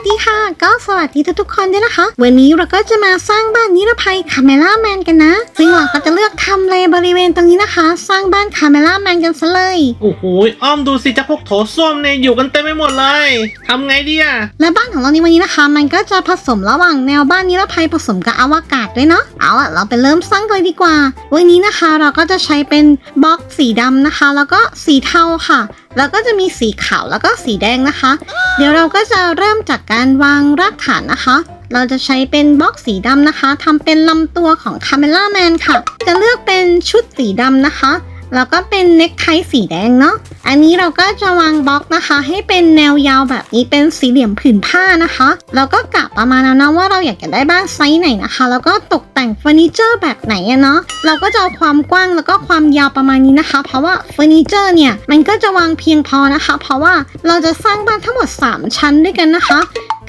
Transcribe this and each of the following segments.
สดีค่ะ ก็สวัสดีทุกๆคนด้วยนะคะ วันนี้เราก็จะมาสร้างบ้านนิรภัยคาเมล่าแมนกันนะ ซึ่งเราก็จะเลือกทำเลบริเวณตรงนี้นะคะ สร้างบ้านคาเมล่าแมนกันซะเลย โอ้โหอ้อมดูสิจะพวกโถส้วมเนี่ยอยู่กันเต็มไปหมดเลยทำไงดีอะและบ้านของเราในวันนี้นะคะ มันก็จะผสมระหว่างแนวบ้านนิรภัยผสมกับอวกาศด้วยเนาะเอาล่ะเราไปเริ่มสร้างกันเลยดีกว่า วันนี้นะคะเราก็จะใช้เป็นบล็อกสีดำนะคะ แล้วก็สีเทาค่ะแล้วก็จะมีสีขาวแล้วก็สีแดงนะคะ เดี๋ยวเราก็จะเริ่มจากการวางรากฐานนะคะ เราจะใช้เป็นบล็อกสีดำนะคะทำเป็นลำตัวของคาเมล่าแมนค่ะ จะเลือกเป็นชุดสีดำนะคะ แล้วก็เป็นเน็กไทสีแดงเนาะ อันนี้เราก็จะวางบล็อกนะคะ ให้เป็นแนวยาวแบบนี้เป็นสี่เหลี่ยมผืนผ้านะคะ แล้วก็กะประมาณแล้วนะว่าเราอยากจะได้บ้านไซส์ไหนนะคะ แล้วก็ตกแต่งเฟอร์นิเจอร์แบบไหนอะเนาะ เราก็จะเอาความกว้างแล้วก็ความยาวประมาณนี้นะคะ เพราะว่าเฟอร์นิเจอร์เนี่ยมันก็จะวางเพียงพอนะคะ เพราะว่าเราจะสร้างบ้านทั้งหมด 3 ชั้นด้วยกันนะคะ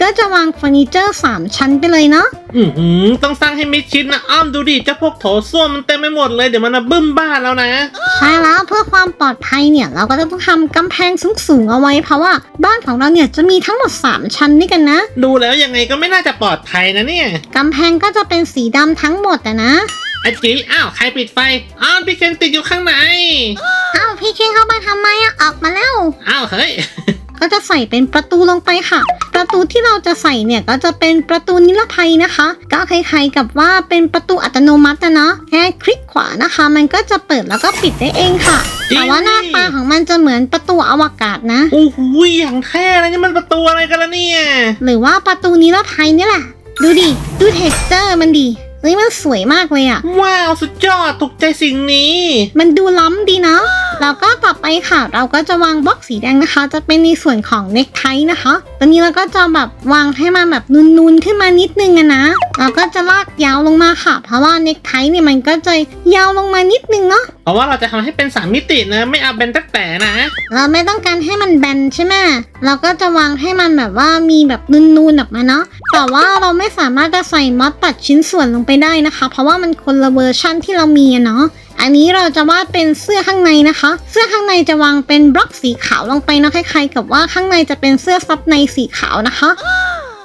ก็จะวางเฟอร์นิเจอร์ 3 ชั้นไปเลยเนาะ อือหือต้องสร้างให้มิดชิดนะอ้อมดูดิเจ้าพวกโถส้วมมันเต็มไปหมดเลยเดี๋ยวมันจะบึ้มบ้านแล้วนะใช่แล้วเพื่อความปลอดภัยเนี่ยเราก็จะต้องทำกำแพงสูงๆเอาไว้เพราะว่าบ้านของเราเนี่ยจะมีทั้งหมด 3 ชั้นด้วยกันนะดูแล้วยังไงก็ไม่น่าจะปลอดภัยนะเนี่ยกำแพงก็จะเป็นสีดำทั้งหมดอะนะอาจีอ้าวใครปิดไฟอ้าวพี่เคนติดอยู่ข้างในอ้าวพี่เคนเข้ามาทำไมอะออกมาแล้ว อ้าวเฮ้ย ก็จะใส่เป็นประตูลงไปค่ะ ประตูที่เราจะใส่เนี่ยก็จะเป็นประตูนิรภัยนะคะ ก็คล้ายๆกับว่าเป็นประตูอัตโนมัตินะเนาะแค่คลิกขวานะคะ มันก็จะเปิดแล้วก็ปิดได้เองค่ะ จริง แต่ว่าหน้าตาของมันจะเหมือนประตูอวกาศนะ โอ้โหอย่างแท้เลยนี่มันประตูอะไรกันละเนี่ย หรือว่าประตูนิรภัยนี่แหละ ดูดิ ดูเท็กเจอร์มันดิ เฮ้ยมันสวยมากเลยอะว้าวสุดยอดถูกใจสิ่งนี้ มันดูล้ำดีเนาะแล้วก็ต่อไปค่ะ เราก็จะวางบล็อกสีแดงนะคะ จะเป็นในส่วนของเน็กไทนะคะตอนนี้เราก็จะแบบวางให้มันแบบนูนๆขึ้นมานิดนึงอะนะเราก็จะลากยาวลงมาค่ะ เพราะว่าเน็กไทเนี่ยมันก็จะยาวลงมานิดนึงเนาะเพราะว่าเราจะทำให้เป็นสามมิตินะไม่เอาเป็นแต่แต่นะ เราไม่ต้องการให้มันแบนใช่ไหมเราก็จะวางให้มันแบบว่ามีแบบนูนๆออกมาเนาะแต่ว่าเราไม่สามารถจะใส่มอสตัดชิ้นส่วนลงไปได้นะคะ เพราะว่ามันคนละเวอร์ชั่นที่เรามีอะเนาะอันนี้เราจะวาดเป็นเสื้อข้างในนะคะ เสื้อข้างในจะวางเป็นบล็อกสีขาวลงไปเนาะคล้ายๆกับว่าข้างในจะเป็นเสื้อซับในสีขาวนะคะ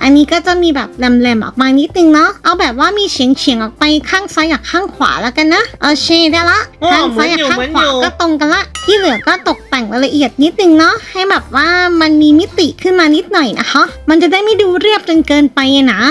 อันนี้ก็จะมีแบบแหลมๆออกมานิดนึงเนาะ เอาแบบว่ามีเฉียงเฉียงๆออกไปข้างซ้ายกับข้างขวาแล้วกันนะ โอเคได้ละโอ้ข้างซ้ายกับข้างเหมือนขอยู่วาเหมือนอยู่ก็ตรงกันละ ที่เหลือก็ตกแต่งรายละเอียดนิดนึงเนาะ ให้แบบว่ามันมีมิติขึ้นมานิดหน่อยนะคะ มันจะได้ไม่ดูเรียบจนเกินไปอะนะ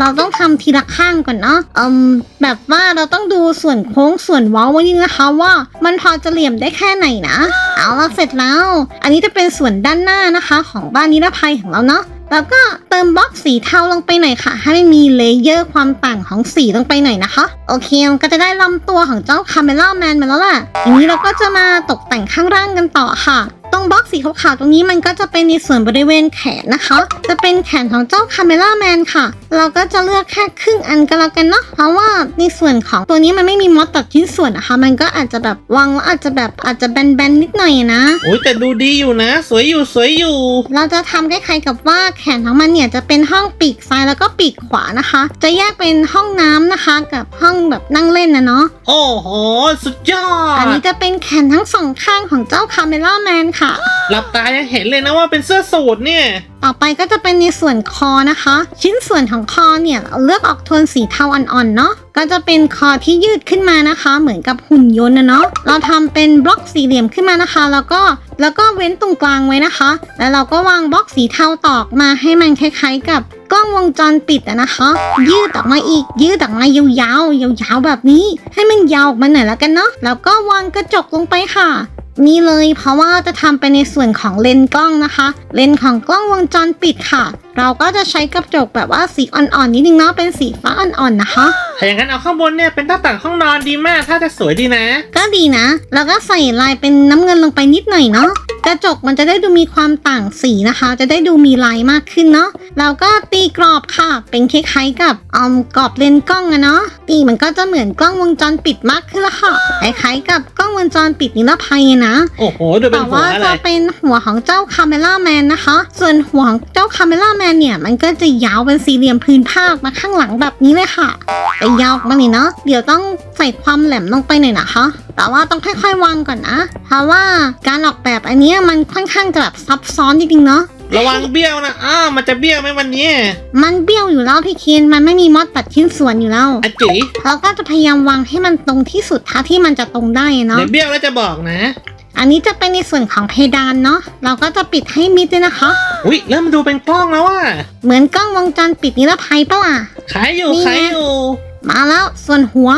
เราต้องทำทีละข้างก่อนเนาะอืมแบบว่าเราต้องดูส่วนโค้งส่วนเว้าไว้นี่นะคะว่ามันพอจะเหลี่ยมได้แค่ไหนนะ เอาละเสร็จแล้ว อันนี้จะเป็นส่วนด้านหน้านะคะ ของบ้านนิรภัยของเราเนาะ แล้วก็เติมบล็อกสีเทาลงไปหน่อยค่ะ ให้มันมีเลเยอร์ความต่างของสีลงไปหน่อยนะคะ โอเคมันก็จะได้ลำตัวของเจ้าคาเมล่าแมนมาแล้วล่ะทีนี้เราก็จะมาตกแต่งข้างล่างกันต่อค่ะ ตรงบล็อกสีขาวๆตรงนี้มันก็จะเป็นในส่วนบริเวณแขนนะคะ จะเป็นแขนของเจ้าคาเมล่าแมนค่ะ เราก็จะเลือกแค่ครึ่งอันก็แล้วกันเนาะเพราะว่าในส่วนของตัวนี้มันไม่มีมอสตัดชิ้นส่วนนะคะ มันก็อาจจะแบบวางแล้วอาจจะแบบอาจจะแบนๆนิดหน่อยนะโอ้ยแต่ดูดีอยู่นะ สวยอยู่สวยอยู่ เราจะทำคล้ายๆกับว่าแขนของมันเนี่ยจะเป็นห้องปีกซ้ายแล้วก็ปีกขวานะคะ จะแยกเป็นห้องน้ำนะคะ กับห้องแบบนั่งเล่นนะเนาะโอ้โหสุดยออันดนี้จะเป็นแขนทั้งสองข้างของเจ้าคาเมล่าแมนค่ะหลับตายังเห็นเลยนะว่าเป็นเสื้อสูทเนี่ย ต่อไปก็จะเป็นในส่วนคอนะคะ ชิ้นส่วนของคอเนี่ยเราเลือกออกโทนสีเทาอ่อนๆเนาะก็จะเป็นคอที่ยืดขึ้นมานะคะ เหมือนกับหุ่นยนต์นะเนาะเราทำเป็นบล็อกสี่เหลี่ยมขึ้นมานะคะ แล้วก็แล้วก็เว้นตรงกลางไว้นะคะ แล้วเราก็วางบล็อกสีเทาตอกมาให้มันคล้ายๆ กับกล้องวงจรปิดอะนะคะ ยืดออกมาอีก ยืดออกมายาวๆยาวๆแบบนี้ ให้มันยาวออกมาหน่อยแล้วกันเนาะแล้วก็วางกระจกลงไปค่ะ นี่เลยเพราะว่าจะทำไปในส่วนของเลนส์กล้องนะคะ เลนส์ของกล้องวงจรปิดค่ะ เราก็จะใช้กระจกแบบว่าสีอ่อนๆนิดนึงเนาะเป็นสีฟ้าอ่อนๆนะคะ ถ้าอย่างนั้นเอาข้างบนเนี่ยเป็นหน้าต่างห้องนอนดีมาก ถ้าจะสวยดีนะ ก็ดีนะ แล้วก็ใส่ลายเป็นน้ำเงินลงไปนิดหน่อยเนาะกระจกมันจะได้ดูมีความต่างสีนะคะ จะได้ดูมีลายมากขึ้นเนาะ แล้วก็ตีกรอบค่ะ เป็นคล้ายๆกับอมกรอบเลนส์กล้องอะเนาะตีมันก็จะเหมือนกล้องวงจรปิดมากขึ้นละค่ะคล้ายๆกับกล้องวงจรปิดนิรภัยอะนะโอ้โหดูเป็แต่นหัวว่าอะไรจะเป็นหัวของเจ้าคาเมล่าแมนนะคะ ส่วนหัวของเจ้าคาเมล่าแมนเนี่ย มันก็จะยาวเป็นสี่เหลี่ยมพื้นผ้าออกมาข้างหลังแบบนี้เลยค่ะแต่ยาวออกมาเลยเนาะเดี๋ยวต้องใส่ความแหลมลงไปหน่อยนะคะ แต่ว่าต้องค่อยๆวางก่อนนะ เพราะว่าการออกแบบอันเนี้ยมันค่อนข้างจะแบบซับซ้อนจริงๆเนาะ ระวังเบี้ยวนะอ้าวมันจะเบี้ยวไหมวันนี้มันเบี้ยวอยู่แล้วพี่เคนมันไม่มีมอดตัดชิ้นส่วนอยู่แล้วอะจิ๋เราก็จะพยายามวางให้มันตรงที่สุดเท่าที่มันจะตรงได้อะเนาะเดี๋ยวเบี้ยวแล้วจะบอกนะ อันนี้จะเป็นในส่วนของเพดานเนาะเราก็จะปิดให้มิดด้วยนะคะอุ้ยเริ่มมาดูเป็นกล้องแล้วว่ะเหมือนกล้องวงจรปิดนิรภัยปะล่ะขายอยู่นี่ไงขายอยู่มาแล้วส่วนหัว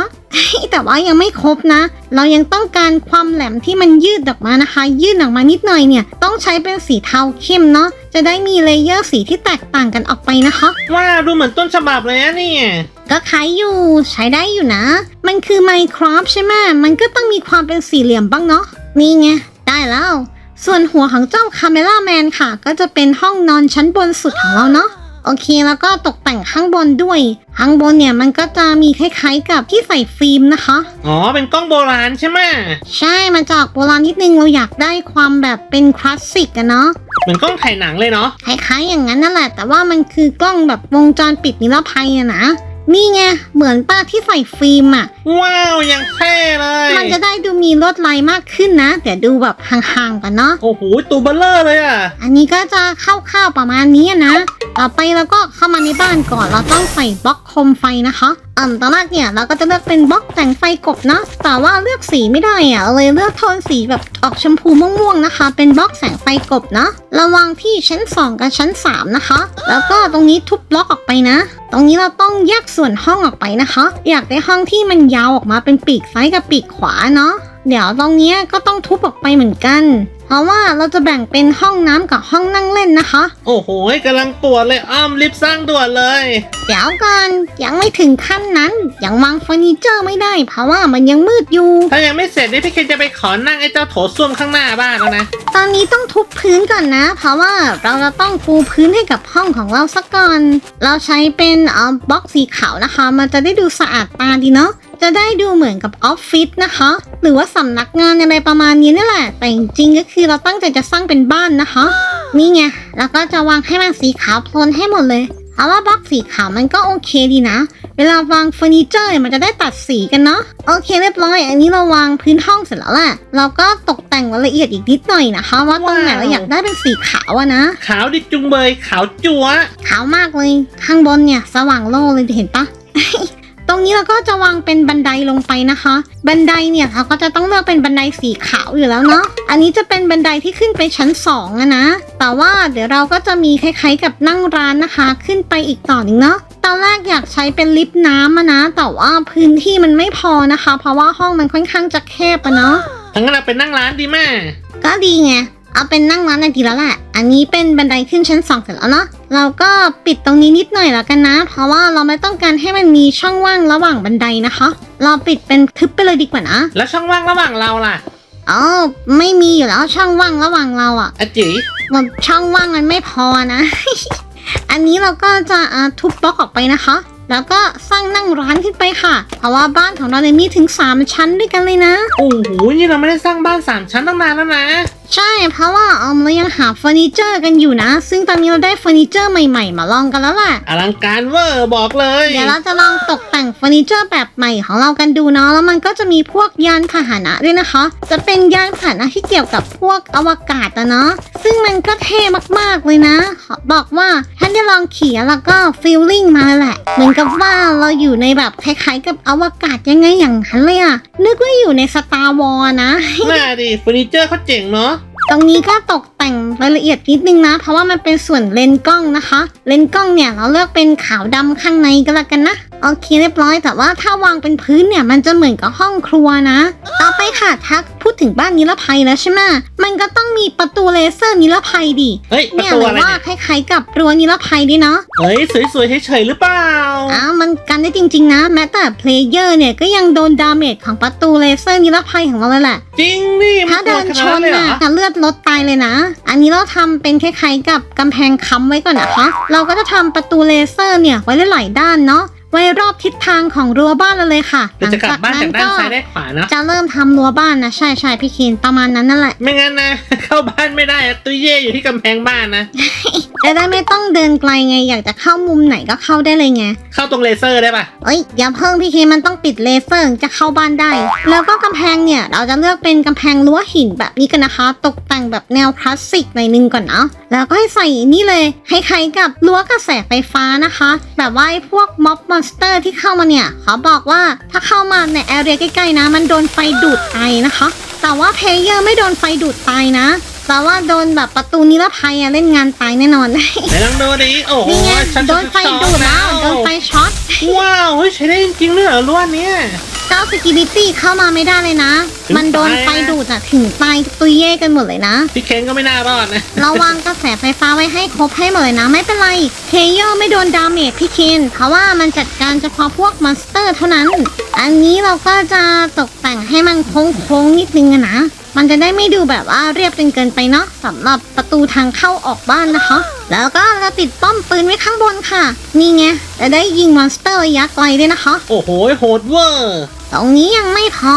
แต่ว่ายังไม่ครบนะ เรายังต้องการความแหลมที่มันยืดออกมานะคะ ยืดออกมานิดหน่อยเนี่ย ต้องใช้เป็นสีเทาเข้มเนาะ จะได้มีเลเยอร์สีที่แตกต่างกันออกไปนะคะว้าวดูเหมือนต้นฉบับเลยนะเนี่ย ก็คล้ายอยู่ใช้ได้อยู่นะ มันคือ Minecraft ใช่ไหมมันก็ต้องมีความเป็นสี่เหลี่ยมบ้างเนาะนี่ไงได้แล้ว ส่วนหัวของเจ้าคาเมล่าแมนค่ะ ก็จะเป็นห้องนอนชั้นบนสุดของเราเนาะ โอเคแล้วก็ตกแต่งข้างบนด้วย ข้างบนเนี่ยมันก็จะมีคล้ายๆกับที่ใส่ฟิล์มนะคะ อ๋อ เป็นกล้องโบราณใช่ไหมใช่มาจากโบราณนิดนึงเราอยากได้ความแบบเป็นคลาสสิกอะเนาะเหมือนกล้องถ่ายหนังเลยเนาะคล้ายๆอย่างนั้นนั่นแหละ แต่ว่ามันคือกล้องแบบวงจรปิดนิรภัยอะนะ นี่ไง เหมือนป้าที่ใส่ฟิล์มอะว้าวยังเท่เลย มันจะได้ดูมีลวดลายมากขึ้นนะเดี๋ยวดูแบบห่างๆกันเนาะ โอ้โหตัวเบลเลอร์เลยอะ อันนี้ก็จะคร่าวๆประมาณนี้นะ ต่อไปเราก็เข้ามาในบ้านก่อน เราต้องใส่บล็อกโคมไฟนะคะ อ่าตอนแรกเนี่ยเราก็จะเลือกเป็นบล็อกแต่งไฟกบนะ แต่ว่าเลือกสีไม่ได้อะเราเลยเลือกโทนสีแบบออกชมพูม่วงๆนะคะ เป็นบล็อกแสงไฟกบนะ ระวังที่ชั้น 2 กับชั้น 3 นะคะ แล้วก็ตรงนี้ทุบบล็อกออกไปนะ ตรงนี้เราต้องแยกส่วนห้องออกไปนะคะ อยากได้ห้องที่มันยาวออกมาเป็นปีกซ้ายกับปีกขวาเนาะ เดี๋ยวตรงเนี้ยก็ต้องทุบออกไปเหมือนกัน เพราะว่าเราจะแบ่งเป็นห้องน้ำกับห้องนั่งเล่นนะคะ โอ้โหกำลังปวดเลยอ้อมรีบสร้างด่วนเลย เดี๋ยวกันยังไม่ถึงขั้นนั้น ยังวางเฟอร์นิเจอร์ไม่ได้ เพราะว่ามันยังมืดอยู่ ถ้ายังไม่เสร็จนี่พี่เคนจะไปขอนั่งไอ้เจ้าโถส้วมข้างหน้าบ้านแล้วนะ ตอนนี้ต้องทุบพื้นก่อนนะ เพราะว่าเราจะต้องปูพื้นให้กับห้องของเราสักก่อน เราใช้เป็นเอ่อบล็อกสีขาวนะคะ มันจะได้ดูสะอาดตาดีเนาะ จะได้ดูเหมือนกับออฟฟิศนะคะ หรือว่าสำนักงานอะไรประมาณนี้นี่แหละ แต่จริงๆก็คือเราตั้งใจจะสร้างเป็นบ้านนะคะ นี่ไง แล้วก็จะวางให้มันสีขาวโพลนให้หมดเลยเพราะว่าบล็อกสีขาวมันก็โอเคดีนะ เวลาวางเฟอร์นิเจอร์เนี่ยมันจะได้ตัดสีกันเนาะ โอเคเรียบร้อย อันนี้เราวางพื้นห้องเสร็จแล้วแหละ เราก็ตกแต่งรายละเอียดอีกนิดหน่อยนะคะ ว่าตรงไหนว้าวเราอยากได้เป็นสีขาวอะนะ ขาวดิจุงเบยขาวจัวขาวมากเลย ข้างบนเนี่ยสว่างโล่เลยเห็นปะ ตรงนี้เราก็จะวางเป็นบันไดลงไปนะคะ บันไดเนี่ยเราก็จะต้องเลือกเป็นบันไดสีขาวอยู่แล้วเนาะ อันนี้จะเป็นบันไดที่ขึ้นไปชั้นสองอะนะ แต่ว่าเดี๋ยวเราก็จะมีคล้ายๆกับนั่งร้านนะคะ ขึ้นไปอีกต่อหนึ่งเนาะ ตอนแรกอยากใช้เป็นลิฟต์น้ำอะนะ แต่ว่าพื้นที่มันไม่พอนะคะ เพราะว่าห้องมันค่อนข้างจะแคบอะเนาะทั้งนั้นเราไปนั่งร้านดีแม่ก็ดีไง เอาเป็นนั่งร้านในดีแล้วแหละ อันนี้เป็นบันไดขึ้นชั้นสองเสร็จแล้วเนาะ เราก็ปิดตรงนี้นิดหน่อยแล้วกันนะ เพราะว่าเราไม่ต้องการให้มันมีช่องว่างระหว่างบันไดนะคะ เราปิดเป็นทึบไปเลยดีกว่านะแล้วช่องว่างระหว่างเราล่ะอ๋อไม่มีอยู่แล้วช่องว่างระหว่างเราอะอะจิมันช่องว่างมันไม่พอนะ อันนี้เราก็จะอ่าทุบบล็อกออกไปนะคะ แล้วก็สร้างนั่งร้านขึ้นไปค่ะ เพราะว่าบ้านของเราเนี่ยมีถึง 3 ชั้นด้วยกันเลยนะ โอ้โหนี่เราไม่ได้สร้างบ้านสามชั้นตั้งนานแล้วนะใช่เพราะว่าเอมเรายังหาเฟอร์นิเจอร์กันอยู่นะ ซึ่งตอนนี้เราได้เฟอร์นิเจอร์ใหม่ๆ มาลองกันแล้วแหละอลังการเวอร์บอกเลย เดี๋ยวเราจะลองตกแต่งเฟอร์นิเจอร์แบบใหม่ของเรากันดูเนาะแล้วมันก็จะมีพวกยานพาหนะด้วยนะคะ จะเป็นยานพาหนะที่เกี่ยวกับพวกอวกาศอะเนาะซึ่งมันก็เท่มากๆเลยนะขอบอกว่าท่านได้ลองขี่แล้วก็ฟีลลิ่งมาเลยแหละเหมือนกับว่าเราอยู่ในแบบคล้ายๆกับอวกาศยังไงอย่างนั้นเลยอะนึกว่าอยู่ในสตาร์วอลนะน่าดิเฟอร์นิเจอร์เขาเจ๋งเนาะ ตรงนี้ก็ตกแต่งรายละเอียดนิดนึงนะ เพราะว่ามันเป็นส่วนเลนส์กล้องนะคะ เลนส์กล้องเนี่ยเราเลือกเป็นขาวดำข้างในก็แล้วกันนะโอเคเรียบร้อย แต่ว่าถ้าวางเป็นพื้นเนี่ยมันจะเหมือนกับห้องครัวนะ ต่อไปค่ะทักพูดถึงบ้านนิรภัยแล้วใช่ไหมมันก็ต้องมีประตูเลเซอร์นิรภัยดิเฮ้ยประเนี่ยตูหรือะไรว่าเนี่ยคล้ายๆกับรั้วนิรภัยด้วยเนาะ เฮ้ยสวยๆเฉยๆหรือเปล่า อ้าวมัน กันได้จริง ๆ นะ แม้แต่เพลเยอร์เนี่ยก็ยังโดนดาเมจของประตูเลเซอร์นิรภัยของเราเลยแหละ จริงดิถ้าเดินชนเลยเหรน่ะอจะเลือดลดตายเลยนะ อันนี้เราทำเป็นคล้ายๆกับกำแพงค้ำไว้ก่อนนะคะ เราก็จะทำประตูเลเซอร์เนี่ยไว้หลายๆด้านเนาะ ไว้รอบทิศทางของรั้วบ้านเราเลยค่ะเดี๋ยวจะกลับบ้านจากด้านซ้ายได้ขวาเนาะจะเริ่มทำรั้วบ้านนะใช่ใช่พี่เคนประมาณนั้นนั่นแหละ ไม่งั้นนะ เข้าบ้านไม่ได้อะตุ้ยเย่อยู่ที่กำแพงบ้านนะจะได้ไม่ต้องเดินไกลไงอยากจะเข้ามุมไหนก็เข้าได้เลยไงเข้าตรงเลเซอร์ได้ปะเอ้ยอย่าเพิ่งพี่เคนมันต้องปิดเลเซอร์ถึงจะเข้าบ้านได้ แล้วก็กำแพงเนี่ยเราจะเลือกเป็นกำแพงรั้วหินแบบนี้กันนะคะ ตกแต่งแบบแนวคลาสสิกหน่อยนึงก่อนเนาะ แล้วก็ให้ใส่นี่เลยคล้ายๆกับรั้วกระแสไฟฟ้านะคะ แบบว่าไอ้พวกม็อบมอนสเตอร์ที่เข้ามาเนี่ยเขาบอกว่าถ้าเข้ามาในแอเรียใกล้ๆนะ มันโดนไฟดูดตายนะคะ แต่ว่าเพลเยอร์ไม่โดนไฟดูดตายนะ แต่ว่าโดนแบบประตูนิรภัยอะเล่นงานตายแน่นอน ไหนลองดูดิโอ้โหนี่ไงฉัโดนไฟดูดแล้วโดนไฟช็อตว้าวเฮ้ยใช้ได้จริงๆเลยเหรอล้วนเนี้ยเจ้าสกิลิตี้เข้ามาไม่ได้เลยนะ ถึงมันโดนตายนะไฟดูดอะถึงตายตุยเย่กันหมดเลยนะ พี่เคนก็ไม่น่ารอดนะระวังกระแสไฟฟ้าไว้ให้ครบให้หมดเลยนะ ไม่เป็นไรเทเยอร์ไม่โดนดาเมจพี่เคนเพราะว่ามันจัดการเฉพาะพวกมอนสเตอร์เท่านั้น อันนี้เราก็จะตกแต่งให้มันโค้งๆนิดนึงอะนะ มันจะได้ไม่ดูแบบว่าเรียบจนเกินไปเนาะสำหรับประตูทางเข้าออกบ้านนะคะ แล้วก็เราติดป้อมปืนไว้ข้างบนค่ะ นี่ไงจะได้ยิงมอนสเตอร์ระยะไกลด้วยนะคะ โอ้โหโหดเวอร์ ตรงนี้ยังไม่พอ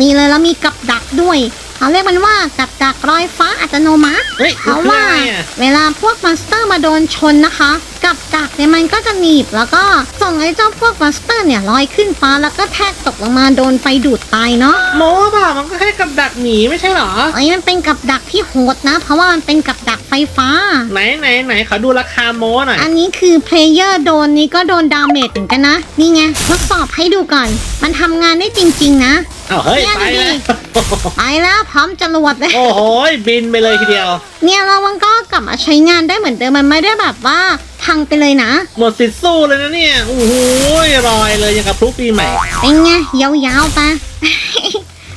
มีเลยแล้วมีกับดักด้วย เขาเรียกมันว่ากับดักรอยฟ้าอัตโนมัติเฮ้ยเพมันราะคือว่าอะไรอะเวลาพวกมอนสเตอร์มาโดนชนนะคะ กับดักเนี่ยมันก็จะหนีบแล้วก็ส่งไอ้เจ้าพวกมอนสเตอร์เนี่ยลอยขึ้นฟ้าแล้วก็แทกตกลงมาโดนไฟดูดตายเนาะ โม้เปล่ามันก็แค่กับดักหนีไม่ใช่เหรอ ไอ้ยมันเป็นกับดักที่โหดนะ เพราะว่ามันเป็นกับดักไฟฟ้า ไหนไหนไหนขอดูราคาโม้หน่อยอันนี้คือเพลเยอร์โดนนี่ก็โดนดาเมจเหมือนกันนะ นี่ไงทดสอบให้ดูก่อน มันทำงานได้จริง ๆ นะ อ้าวเฮ้ยเนี่ยไปดูดิแล้วไปแล้วพร้อมจรวดเลยโอ้โหบินไปเลยทีเดียว เนี่ยเรามันก็กลับมาใช้งานได้เหมือนเดิมมันไม่ได้แบบว่าพังไปเลยนะ หมดสิทธิ์สู้เลยนะเนี่ยโอ้โหรอยเลยยังกับพลุปีใหม่เป็นไงยาวๆไป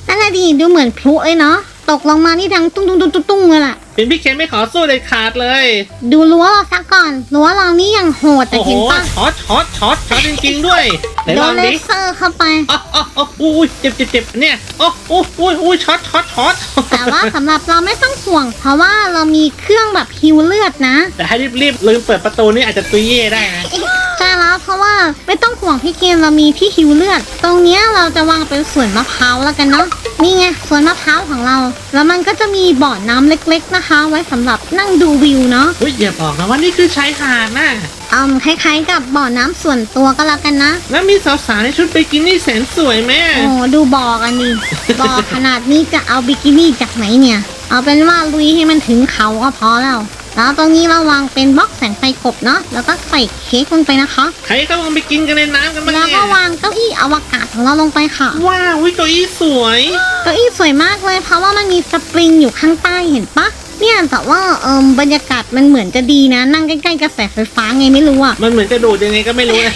นั่นแหละดีดูเหมือนพลุเลยเนาะตกลงมานี่ดังตุ้งตุ้งตุ้งตุ้งตุ้งเลยล่ะ เป็นพี่เคนไม่ขอสู้เด็ดขาดเลยดูรั้วเราซะก่อนรั้วเรานี่ยังโหดแต่โอ้โหเห็นปะช็อตช็อตช็อตช็อตจริงๆด้วยไหนโดลอนงเลดิเซอร์เข้าไป อ๋ออ๋ออ๋ออุ้ยเจ็บเจ็บเจ็บเนี่ยโอ้โอ้อุ้ยอุ้ยช็อตช็อตช็อตแต่ว่าสำหรับเราไม่ต้องห่วง เพราะว่าเรามีเครื่องแบบฮิวเลือดนะ แต่ให้รีบๆลืมเปิดประตูนี่อาจจะตุยเย่ได้นะ ใช่แล้วเพราะว่าไม่ต้องห่วงพี่เกมเรามีที่ฮิวเลือด ตรงเนี้ยเราจะวางเป็นสวนมะพร้าวแล้วกันเนาะ นี่ไงสวนมะพร้าวของเรา แล้วมันก็จะมีบ่อน้ำเล็กๆนะคะ ไว้สำหรับนั่งดูวิวเนาะอุ้ยอย่าบอกนะว่านี่คือชายหาดนะอืมคล้ายๆกับบ่อน้ำส่วนตัวก็แล้วกันนะ แล้วมีสาวๆในชุดบิกินี่แสนสวยไหมโอ้ดูบ่อกันดิบ่อขนาดนี้จะเอาบิกินี่จากไหนเนี่ย เอาเป็นว่าลุยให้มันถึงเขาก็พอแล้ว แล้วตรงนี้เราวางเป็นบล็อกแสงไฟกบเนาะแล้วก็ใส่เค้กลงไปนะคะใครก็ลองไปกินกันในน้ำกันบ้างแล้วเนี่ก็ยวางเก้าอี้อวกาศของเราลงไปค่ะ ว้าววิเก้าอี้สวย เก้าอี้สวยมากเลยเพราะว่ามันมีสปริงอยู่ข้างใต้เห็นปะเนี่ยแต่ว่าเอมบรรยากาศมันเหมือนจะดีนะ นั่งใกล้ๆกระแสไฟฟ้าไงไม่รู้อะมันเหมือนจะดูดยังไงก็ไม่รู้นะ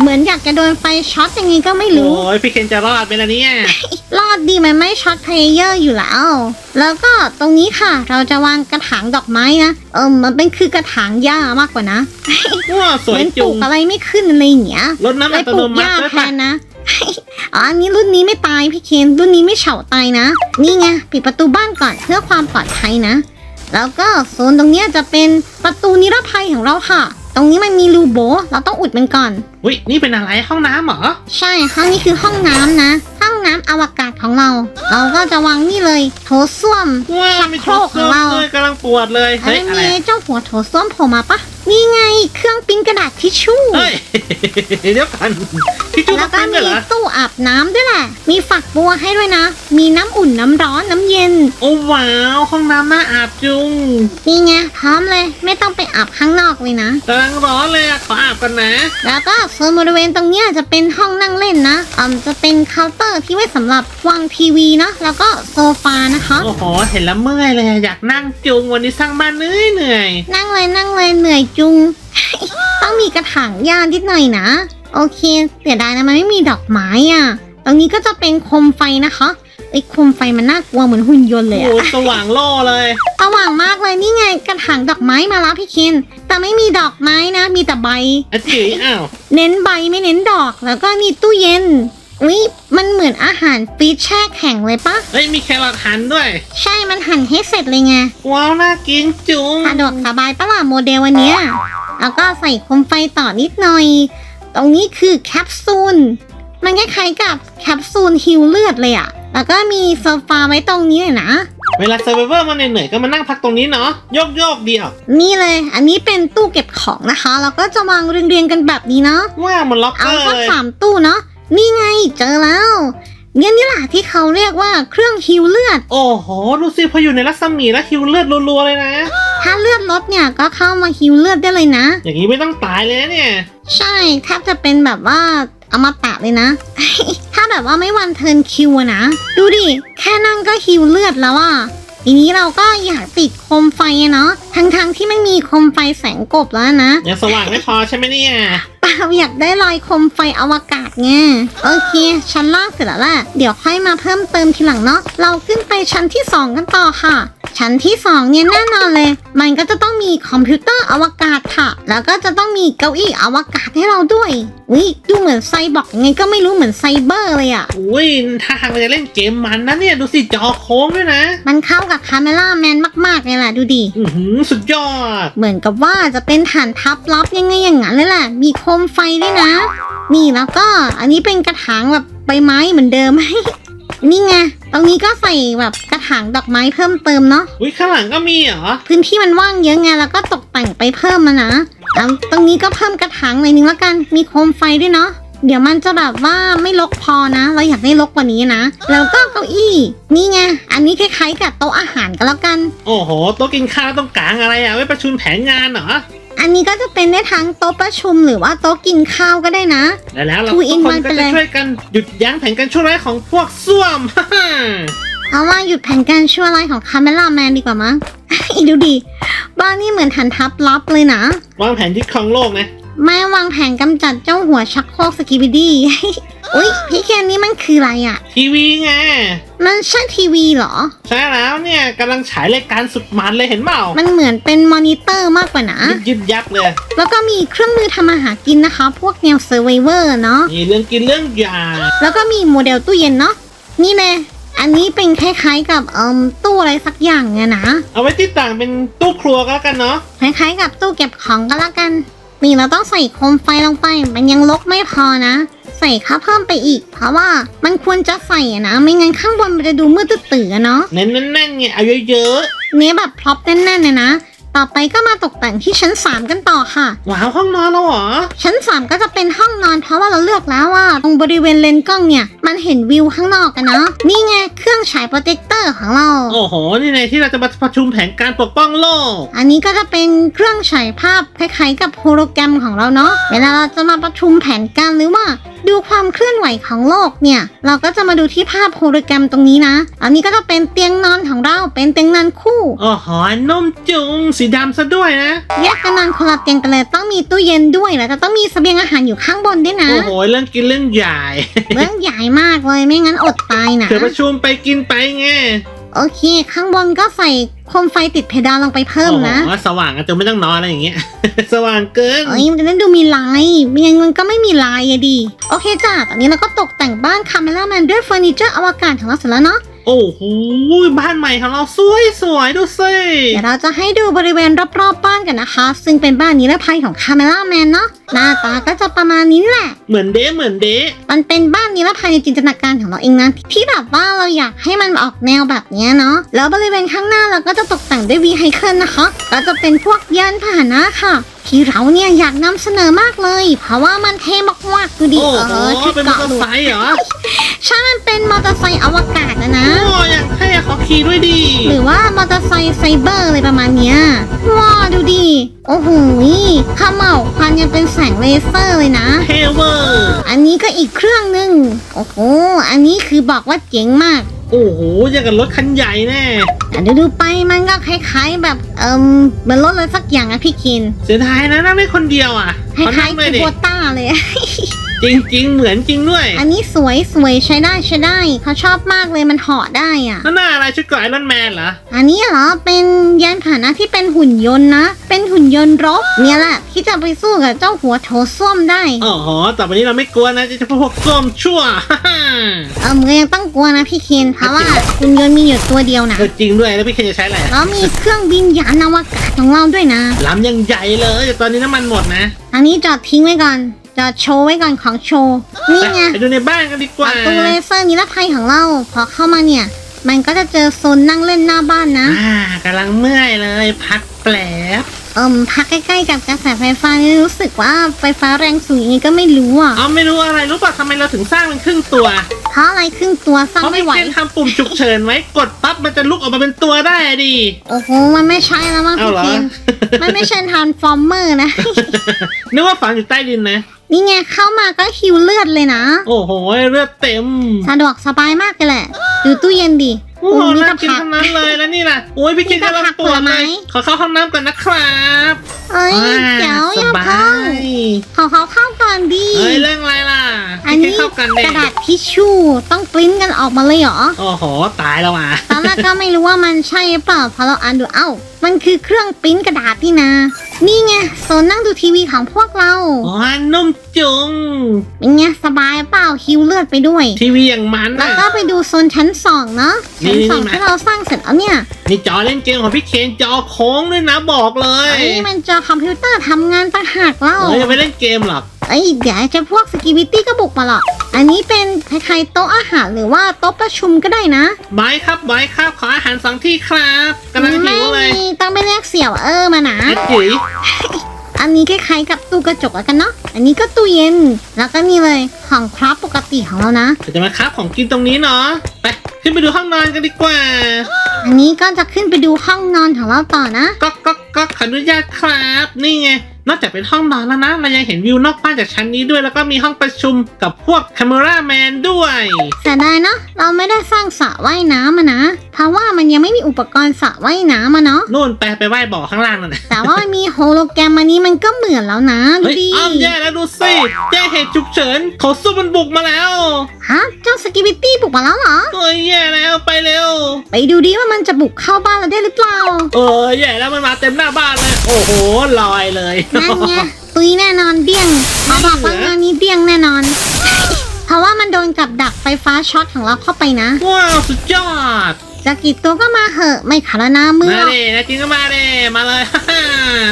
เหมือนอยากจะโดนไฟช็อตยังไงก็ไม่รู้ โอ้ยพี่เคนจะรอดไหมล่ะเนี่ย รอดดีมันไม่ช็อตเพลเยอร์อยู่แล้ว แล้วก็ตรงนี้ค่ะ เราจะวางกระถางดอกไม้นะเออมันเป็นคือกระถางหญ้ามากกว่านะว้าวสเหวยมือนปจุลูงกอะไรไม่ขึ้นอะไรอย่างเงี้ยรถน้ำเลอัยตปโนลูกหมัติญ้าด้วยแทป่ะนนะอ๋ออันนี้รุ่นนี้ไม่ตายพี่เคนรุ่นนี้ไม่เฉาตายนะ นี่ไงปิดประตูบ้านก่อนเพื่อความปลอดภัยนะ แล้วก็โซนตรงเนี้ยจะเป็นประตูนิรภัยของเราค่ะ ตรงนี้มันมีรูโบ เราต้องอุดมันก่อน อุ้ยนี่เป็นอะไรห้องน้ำเหรอ ใช่ห้องนี้คือห้องน้ำนะ ห้องน้ำอวกาศของเรา เราก็จะวางนี่เลยโถส้วมว้าวมีชักโครกของเราเลยกำลังปวดเลยอันเฮ้ยนี้อะไร มีเจ้าหัวโถส้วมโผล่มาปะ นี่ไงเครื่องปริ้นกระดาษทิชชู่ เฮ้ย เดี๋ยวก่อนพี่จุ๊บแล้วก็เป็นด้มีวยเหรอตู้อาบน้ำด้วยแหละ มีฝักบัวให้ด้วยนะ มีน้ำอุ่นน้ำร้อนน้ำเย็น โอ้ว้าวห้องน้ำน่าอาบจุงนี่ไงพร้อมเลย ไม่ต้องไปอาบข้างนอกเลยนะ กำลังร้อนเลยอะขออาบกันนะ แล้วก็โซนบริเวณตรงเนี้ยจะเป็นห้องนั่งเล่นนะอืมจะเป็นเคาน์เตอร์ที่ไว้สำหรับวางทีวีนะ แล้วก็โซฟานะคะ โอ้โห เห็นแล้วเมื่อยเลยอะอยากนั่งจุงวันนี้สร้างบ้านเหนื่อยเหนื่อยนั่งเลยนั่งเลยเหนื่อยจุง ต้องมีกระถางหญ้านิดหน่อยนะ โอเคเสียดายนะมันไม่มีดอกไม้อะ ตรงนี้ก็จะเป็นโคมไฟนะคะไอ้โคมไฟมันน่ากลัวเหมือนหุ่นยนต์เลยโอ้อะโหสว่างโล่เลย สว่างมากเลยนี่ไงกระถางดอกไม้มาแล้วพี่เคนแต่ไม่มีดอกไม้นะ มีแต่ใบอะจีอ้าว เน้นใบไม่เน้นดอกแล้วก็มีตู้เย็น อุ้ยมันเหมือนอาหารฟรีซแช่แข็งเลยปะเฮ้ยมีแครอทหั่นด้วย ใช่มันหั่นให้เสร็จเลยไงว้าวน่ากินจุงสะดวกสบายปะล่ะโมเดลวันเนี้ยแล้วก็ใส่โคมไฟต่อนิดหน่อย ตรงนี้คือแคปซูล มันคล้ายๆกับแคปซูลฮิวเลือดเลยอะแล้วก็มีโซฟาไว้ตรงนี้เลยนะ เวลาเซอร์ไวเวอร์มาเหนื่อยๆก็มานั่งพักตรงนี้เนาะโยกโยกๆเดียว นี่เลย อันนี้เป็นตู้เก็บของนะคะ แล้วก็จะวางเรียงๆกันแบบนี้เนาะ ว่ามันล็อกเกเอาอร์สักเลยสามตู้เนาะ นี่ไงเจอแล้วเนี่ยนี่แหละที่เขาเรียกว่าเครื่องฮิวเลือด โอ้โหดูสิพออยู่ในรัศมีแล้วฮิวเลือดรัวๆเลยนะ ถ้าเลือดลดเนี่ยก็เข้ามาฮิวเลือดได้เลยนะ อย่างนี้ไม่ต้องตายเลยนะเนี่ย ใช่แทบจะเป็นแบบว่าอมตะเลยนะ ถ้าแบบว่าไม่วันเทิร์นคิวอะนะ ดูดิ แค่นั่งก็ฮิวเลือดแล้วอะทีนี้เราก็อยากติดโค มไฟอะเนาะทั้งๆที่ไม่มีโคมไฟแสงกบแล้วนะ ยังสว่างไม่พอใช่ไหมเนี่ยเปล่าอยากได้รอยโคมไฟอวกาศไงโอเคชั้นล่างเสร็จแล้วแหละเดี๋ยวค่อยมาเพิ่มเติมทีหลังเนาะเราขึ้นไปชั้นที่ 2 กันต่อค่ะ ชั้นที่ 2 เนี่ยแน่นอนเลย มันก็จะต้องมีคอมพิวเตอร์อวกาศค่ะ แล้วก็จะต้องมีเก้าอี้อวกาศให้เราด้วยวิดูเหมือนไซบอร์กยังไงก็ไม่รู้เหมือนไซเบอร์เลยอะอุ้ยถ้าทางเราจะเล่นเกมมันนะเนี่ยดูสิจอโค้งด้วยนะ มันเข้ากับคาเมล่าแมนมากๆเลยแหละดูดิอือหือสุดยอด เหมือนกับว่าจะเป็นฐานทัพลับยังไงอย่างนั้นเลยแหละมีโคมไฟด้วยนะ นี่แล้วก็อันนี้เป็นกระถางแบบใบไม้เหมือนเดิม นี่ไงตรงนี้ก็ใส่แบบกระถางดอกไม้เพิ่มเติมเนาะ อุ้ยข้างหลังก็มีเหรอ พื้นที่มันว่างเยอะไงแล้วก็ตกแต่งไปเพิ่มมานะเอาตรงนี้ก็เพิ่มกระถางหน่อยนึงแล้วกัน มีโคมไฟด้วยเนาะ เดี๋ยวมันจะแบบว่าไม่รกพอนะ เราอยากได้รกกว่านี้นะ แล้วก็เก้าอี้ นี่ไง อันนี้คล้ายๆกับโต๊ะอาหารกันแล้วกัน โอ้โหโต๊ะกินข้าวต้องกลางอะไรอะไว้ประชุมแผนงานเหรอ อันนี้ก็จะเป็นได้ทั้งโต๊ะประชุมหรือว่าโต๊ะกินข้าวก็ได้นะ และแล้วเรา Two ทุก in คน one ก็ไปเลจะย ช่วยกันหยุดยั้งแผนการชั่วร้ายของพวกส้วมฮ่าฮ่าเอาว่าหยุดแผนการชั่วร้ายของคาเมล่าแมนดีกว่ามั้งดูดิ บ้านนี่เหมือนฐานทัพลับเลยนะ วางแผนยึดครองโลกนะ แม่วางแผนกำจัดเจ้าหัวชักโครกสกิบิดี้ อุ๊ย พี่เคนนี่มันคืออะไรอะ่ะ ทีวีไง มันใช่ทีวีเหรอ ใช่แล้วเนี่ยกำลังฉายรายการสุดมันเลยเห็นเปล่ามันเหมือนเป็นมอนิเตอร์มากกว่านะ ยึดยึดยับเลย แล้วก็มีเครื่องมือทำอาหารกินนะคะ พวกแนวเซอร์ไวเวอร์เนาะ มีเรื่องกินเรื่องยาแล้วก็มีโมเดลตู้เย็นเนาะ นี่เลยอันนี้เป็นคล้ายๆกับเอ่มตู้อะไรสักอย่างเนี่ยนะ เอาไว้ติดต่างเป็นตู้ครัวก็แล้วกันเนาะ คล้ายๆกับตู้เก็บของก็แล้วกัน นี่เราต้องใส่โคมไฟลงไป มันยังลกไม่พอนะ ใส่ข้าวเพิ่มไปอีก เพราะว่ามันควรจะใส่อะนะ ไม่งั้นข้างบนมันจะดูมืดตื้อๆอะเนาะเน้นแน่นๆไงเอาเยอะเนี้ยแบบพร็อพแน่นๆเลยนะ ต่อไปก็มาตกแต่งที่ชั้น 3 กันต่อค่ะๆว้าวห้องนอนเราเหรอ ชั้น 3 ก็จะเป็นห้องนอนเพราะว่าเราเลือกแล้วว่าตรงบริเวณเลนส์กล้องเนี่ย มันเห็นวิวข้างนอกกันเนาะนี่ไงเครื่องฉายโปรเจคเตอร์ของเรา โอ้โห นี่ในที่เราจะมาประชุมแผนการปกป้องโลก อันนี้ก็จะเป็นเครื่องฉายภาพคล้ายๆกับโฮโลแกรมของเราเนาะเวลาเราจะมาประชุมแผนการหรือว่า ดูความเคลื่อนไหวของโลกเนี่ย เราก็จะมาดูที่ภาพโฮโลแกรมตรงนี้นะ อันนี้ก็จะเป็นเตียงนอนของเราเป็นเตียงนอนคู่โอ้โหนุ่มจุงสีดำซะด้วยนะแยกกันนอนคนละเตียงกันเลยต้องมีตู้เย็นด้วยแล้วก็ต้องมีเสบียงอาหารอยู่ข้างบนด้วยนะ โอ้โหเรื่องกินเรื่องใหญ่ เรื่องใหญ่มากเลยไม่งั้นอดตายนะเผื่อประชุมไปกินไปไง โอเค ข้างบนก็ใส่โคมไฟติดเพดานลงไปเพิ่มนะโอ้โหสว่างกันจนไม่ต้องนอนอะไรอย่างเงี้ย สว่างเกินเอ้ยมันจะได้ดูมีลายไม่งั้นมันก็ไม่มีลายอะดิโอเคจ้ะตอนนี้เราก็ตกแต่งบ้านคาเมล่าแมนด้วยเฟอร์นิเจอร์อวกาศของเราเสร็จแล้วเนาะ โอ้โหบ้านใหม่ของเราสวยสวยๆดูสิเดี๋ยวเราจะให้ดูบริเวณรอบๆบ้านกันนะคะ ซึ่งเป็นบ้านนิรภัยของคาเมล่าแมนเนาะหน้าตาก็จะประมาณนี้แหละ เหมือนเดะเหมือนเดะมันเป็นบ้านนิรภัยในจินตนาการของเราเองนะที่แบบว่าเราอยากให้มันออกแนวแบบเนี้ยเนาะแล้วบริเวณข้างหน้าเราก็จะตกแต่งด้วยวีไฮเคิลนะคะก็จะเป็นพวกยานพาหนะค่ะ ที่เราเนี่ยอยากนำเสนอมากเลย เพราะว่ามันเท่มากๆดูดิโอ้เอโหอชุดเป็นมอเกาะเตอหลุร์ดไซค์เหรอใช่มันเป็นมอเตอร์ไซค์อวกาศนะนะ โอ้อยากให้ขอขี่ด้วยดิหรือว่ามอเตอร์ไซค์ไซเบอร์อะไรประมาณเนี้ยว้าดูดิ โอ้โหข้าวเหมาควันยังเป็นแสงเลเซอร์เลยนะ เทเวอร์อันนี้ก็อีกเครื่องหนึ่งโอ้โห อันนี้คือบอกว่าเจ๋งมาก โอ้โหอย่างกับรถคันใหญ่แน่แต่ดูดูๆไปมันก็คล้ายๆแบบเอิมเหมือนรถเลยสักอย่างอะพี่คิน เสียดายนะนั่งได้คนเดียวอะคล้าเขานั่ยงๆด้วยคูดิโบต้าเลยจริงๆเหมือนจริงด้วยอันนี้สวยสวยใช้ได้ใช้ได้เขาชอบมากเลยมันเหาะได้อะ นั่นน่าอะไรชุดเกราะไอรอนแมนเหรอ อันนี้เหรอเป็นยานพาหนะที่เป็นหุ่นยนต์นะ เป็นหุ่นยนต์รบเนี่ยแหละที่จะไปสู้กับเจ้าหัวโถส้วมได้โอ้โหต่อไปนี้เราไม่กลัวนะจะพวกส้วมชั่ว เออมึงยังต้องกลัวนะพี่เคนเพราะว่าหุ่นยนต์มีอยู่ตัวเดียวนะเออจริงด้วยแล้วพี่เคนจะใช้อะไรอะแล้วมีเครื่องบินยานอวกาศของเราด้วยนะลำยังใหญ่เลยแต่ตอนนี้น้ำมันหมดนะ อันนี้จอดทิ้งไว้ก่อน จอดโชว์ไว้ก่อนของโชว์ นี่ไงไปดูในบ้านกันดีกปว่าระตูเลเซอร์นิรภัยของเรา พอเข้ามาเนี่ย มันก็จะเจอโซนนั่งเล่นหน้าบ้านนะ อ่ากำลังเมื่อยเลย พักแปลบเอิมพักใกล้ๆกับกระแสไฟฟ้านี่รู้สึกว่าไฟฟ้าแรงสูงยังไงก็ไม่รู้อะ เอาไม่รู้อะไรรู้ป่ะทำไมเราถึงสร้างเป็นครึ่งตัว เพราะอะไรครึ่งตัวสร้างเพราะไม่พี่ไหว เคนทำปุ่มฉุกเฉินไว้กดปั๊บมันจะลุกออกมาเป็นตัวได้อะดิ โอ้โห มันไม่ใช่แล้วมั้งเอาพี่เหรอเคนมันไม่ใช่ทรานส์ฟอร์เมอร์นะ นึกว่าฝังอยู่ใต้ดินนะ นี่ไงเข้ามาก็ฮิวเลือดเลยนะ โอ้โห เลือดเต็ม สะดวกสบายมากเลยแหละ ดูตู้เย็นดิ โอ้โหมีน่าแต่กินผักทั้งนั้นเลยแล้วนี่ล่ะโอ้ยพี่เคนกำลังปวดเลยมีแต่ผักผลไม้ขอเข้าห้องน้ำก่อนนะครับเอ้ยอ่าเดี๋ยวสอย่าบาเพิ่งยขอเขาเข้าก่อนดีเฮ้ยเรื่องอะไรล่ะอันพี่นี้เคนเข้ากันกเด็ระดาษทิชชู่ต้องปริ้นกันออกมาเลยเหรอโอ้โหตายแล้วอะตอนแรกก็ไม่รู้ว่ามันใช่หรือเปล่าพอเราอ่านดูเอ้ามันคือเครื่องปริ้นกระดาษนี่นะ นี่ไงโซนนั่งดูทีวีของพวกเรา อ๋อนุ่มจุง เป็นไงสบายเปล่าฮิวเลือดไปด้วย ทีวีอย่างมันแล้วอะก็ไปดูโซนชั้นสองเนาะนี่ชั้นสองนี่มาที่เราสร้างเสร็จแล้วเนี่ยนี่จอเล่นเกมของพี่เคนจอโค้งด้วยนะบอกเลยไอ้ยมันจอคอมพิวเตอร์ทำงานต่างหากเล่าเฮ้ยยังไม่เล่นเกมหรอกไอ้ยเดี๋ยวจะพวกสกิวิตี้ก็บุกมาหรอก อันนี้เป็นคล้ายๆโต๊ะอาหารหรือว่าโต๊ะประชุมก็ได้นะบายครับบายครับขออาหารสองที่ครับกำลังหิไม่วเลยมีต้องไปเรียกเสี่ยวเออมานะไอ้จุ๋ยอันนี้คล้ายๆกับตู้กระจกแล้วกันเนาะ อันนี้ก็ตู้เย็น แล้วก็นี่เลยของพรับปกติของเรานะ เดี๋ยวจะมาครับของกินตรงนี้เนาะ ไปขึ้นไปดูห้องนอนกันดีกว่า อันนี้ก็จะขึ้นไปดูห้องนอนของเราต่อนะก็ก็ก็ขออนุญาตครับ นี่ไง นอกจากเป็นห้องนอนแล้วนะเรายังเห็นวิวนอกบ้านจากชั้นนี้ด้วย แล้วก็มีห้องประชุมกับพวกคาเมราแมนด้วยเสียดายเนาะเราไม่ได้สร้างสระว่ายน้ำมานะ เพราะว่ามันยังไม่มีอุปกรณ์สระว่ายน้ำมาเนาะนู่นไปไปไหว้บ่อข้างล่างนั่นนะแต่ว่ามันมีโฮโลแกรมอันนี้มันก็เหมือนแล้วนะดูเฮ้ยดิอ้อมแย่แล้วดูสิแจ้เหตุฉุกเฉินเขาสู้มันบุกมาแล้วฮะเจ้าสกิบิตี้บุกมาแล้วเหรอเอ้ยแย่แล้วไปเร็ว ไปดูดิว่ามันจะบุกเข้าบ้านเราได้หรือเปล่า เออแย่แล้วมันมาเต็มหน้าบ้านเลย โอ้โหลอยเลยนั่นไงตุยแน่นอนเดี้ยงเขาบอกว่างานนี้เดี้ยงแน่นอน เพราะว่ามันโดนกับดักไฟฟ้าช็อตของเราเข้าไปนะว้าวสุดยอดจะกี่ตัวก็มาเหอะไม่ขารนามือมาหรอกเด้นะจริงก็มาเด้มาเลยฮ่า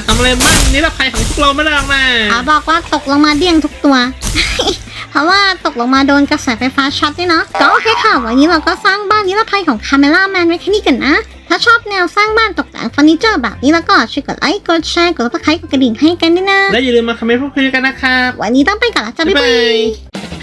ทำอะไรบ้านนิรภัยของพวกเราไม่ได้หรอกนะเขาบอกว่าตกลงมาเดี้ยงทุกตัว เพราะว่าตกลงมาโดนกระแสไฟฟ้าช็อตด้วยเนาะก็โอเคค่ะ วันนี้เราก็สร้างบ้านนิรภัยของคาเมล่าแมนไว้แค่นี้กันนะ ถ้าชอบแนวสร้างบ้านตกแต่งเฟอร์นิเจอร์แบบนี้แล้วก็ช่วยกดไลค์กดแชร์กดซับสไครต์กดกระดิ่งให้กันด้วยนะและอย่าลืมมาคอมเมนต์พูดคุยกันนะครับวันนี้ต้องไปก่อนละจ้ะบ๊ายบ๊ายบาบายย